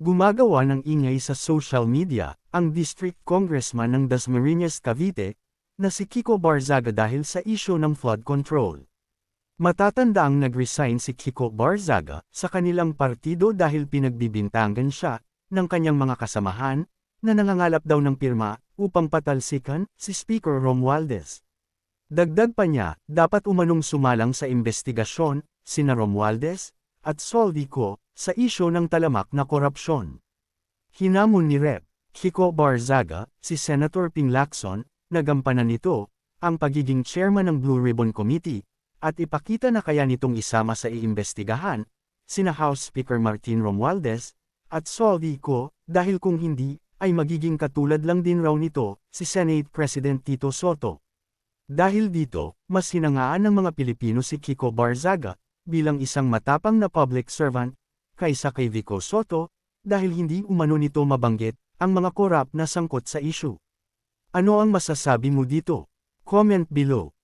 Gumagawa ng ingay sa social media, ang District Congressman ng Dasmariñas Cavite, na si Kiko Barzaga dahil sa isyo ng flood control. Matatandaang nag-resign si Kiko Barzaga sa kanilang partido dahil pinagbibintangan siya ng kanyang mga kasamahan na nangangalap daw ng pirma upang patalsikan si Speaker Romualdez. Dagdag pa niya, dapat umanong sumalang sa investigasyon, sina Romualdez at Soldico sa isyo ng talamak na korupsyon. Hinamon ni Rep. Kiko Barzaga, si Senator Ping Lacson, nagampanan nito, ang pagiging chairman ng Blue Ribbon Committee, at ipakita na kaya nitong isama sa iimbestigahan, sina House Speaker Martin Romualdez, at Soldico, dahil kung hindi, ay magiging katulad lang din raw nito, si Senate President Tito Soto. Dahil dito, mas hinangaan ng mga Pilipino si Kiko Barzaga, bilang isang matapang na public servant, kaysa kay Vico Soto, dahil hindi umano nito mabanggit, ang mga korap na sangkot sa issue. Ano ang masasabi mo dito? Comment below.